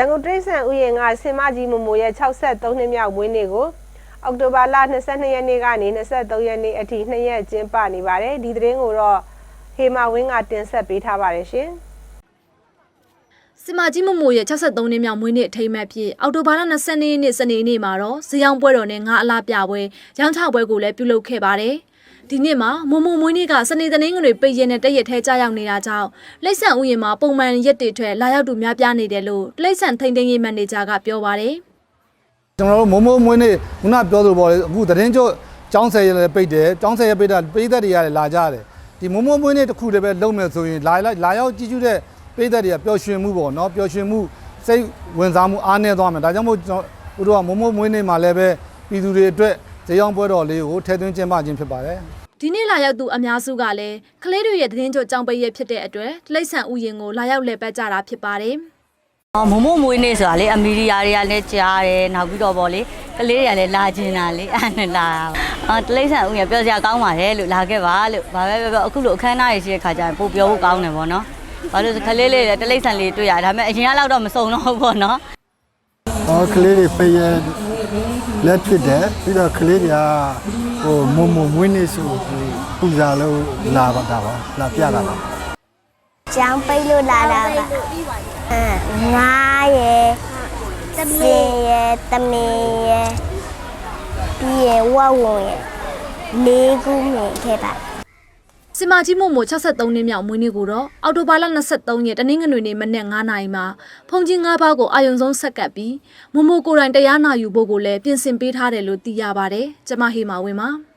ရန်ကုန်တိရစ္ဆာန်ဥယျာဉ်ကဆင်မကြီးမမိုရဲ့63နှစ်မြောက်မွေးနေ့ကိုအောက်တိုဘာလ22ရက်နေ့ကနေ23ရက်နေ့အထိ2ရက်ကျင်းပနေပါတယ်ဒီသတင်းကိုတော့ဟေမာဝင်းကတင်ဆက်ပေးထားပါတယ်ရှင်စင်မကြီးမမိုရဲ့63နှစ်မြောက်မွေးနေ့အထိမ်းအမှတ်ဖြစ်အော်တိုဘာလ22ရက်နေ့စနေနေ့မှာတော့ဇယောင်ပွဲတော်နဲ့ငါအလားပြပွဲရောင်းချပွဲကိုလည်းပြုလုပ်ခဲ့ပါတယ်။ ဒီနေ့မှာမမိုမွေးနေ့ကစနေသတင်းငွေပိတ်ရင်နဲ့တရက်ထဲကြားရောက်နေတာကြောင့်လိမ့်ဆန်ဥယျာဉ်မှာပုံမှန်ရက်တွေထွက်လာရောက်သူများပြားနေတယ်လို့လိမ့်ဆန်ထိန်သိမ်းရေးမန်နေဂျာကပြောပါတယ်။ကျွန်တော်တို့မိုးမိုးမွေးနေ့ခုနပြောသလိုပေါ့လေအခုသတင်းကျကျောင်းဆယ်ရလည်းပိတ်တယ်ကျောင်းဆယ်ရပိတ်တာပိသက်တွေရတယ်လာကြတယ်ဒီမိုးမိုးမွေးနေ့တစ်ခုတည်းပဲလုပ်မယ်ဆိုရင်လာလာလာရောက်ကြည့်ကြည့်တဲ့ပိသက်တွေကပျော်ရွှင်မှုပေါ့နော်ပျော်ရွှင်မှုစိတ်ဝင်စားမှုအားနည်းသွားမယ်ဒါကြောင့်မို့ကျွန်တော်တို့ကမိုးမိုးမွေးနေ့မှာလည်းပဲပြည်သူတွေအတွက် ဇေယောင်းပွဲတော်လေးကိုထည့်သွင်းကျင်းပခြင်းဖြစ်ပါတယ်ဒီနေ့လာရောက်သူအများစုကလည်းကလေးတွေရဲ့သတင်းကြိုကြောင်ပိတ်ရက်ဖြစ်တဲ့အတွက်လိမ့်ဆန်ဥယျာဉ်ကိုလာရောက်လည်ပတ်ကြတာဖြစ်ပါတယ်။အော်မမမွေးနေဆိုတာလေအမီဒီယာတွေကလည်းကြားတယ်နောက်ပြီးတော့ဗောလေကလေးတွေကလည်းလာကျင်တာလေအဲ့နဲ့လာတာအော်တလိမ့်ဆန်ဦးရပြောစရာကောင်းပါတယ်လို့လာခဲ့ပါလို့ဘာပဲပြောပြောအခုလိုအခမ်းအနားရရှိတဲ့ခါကျရင်ပို့ပြောဖို့ကောင်းတယ်ဗောနော်ဘာလို့လဲဆိုကလေးလေးတွေတလိမ့်ဆန်လေးတွေ့ရတယ်ဒါပေမဲ့အရင်ကလောက်တော့မစုံတော့ဘူးဗောနော်ဟောကလေးတွေဖေးရ လက်ဖြစ်တယ်ပြီးတော့ကလေးတွေကဟိုမုံမုံမွေးနေဆိုပူဇာလို့လာပါတာပါလာပြတာပါကျောင်းပိတ်လို့လာတာပါအဲငါးရယ်စင်ရယ်တမင်ရယ်ပြီးရယ်ဝဝုံရယ်လေးခုမြင်ခဲ့ပါ စင်မာကြီးမို့မို့63နှစ်မြောက်မွေးနေ့ကိုတော့အော်တိုဘာလ23ရက်တနင်္ဂနွေနေ့မနက်9:00နာရီမှာဖုန်ကြီး9ပါးကိုအာယုံဆုံးဆက်ကပ်ပြီးမမိုကိုယ်တိုင်တရားနာယူဖို့ကိုလည်းပြင်ဆင်ပေးထားတယ်လို့သိရပါတယ်။ကျမဟေမာဝင်းပါ။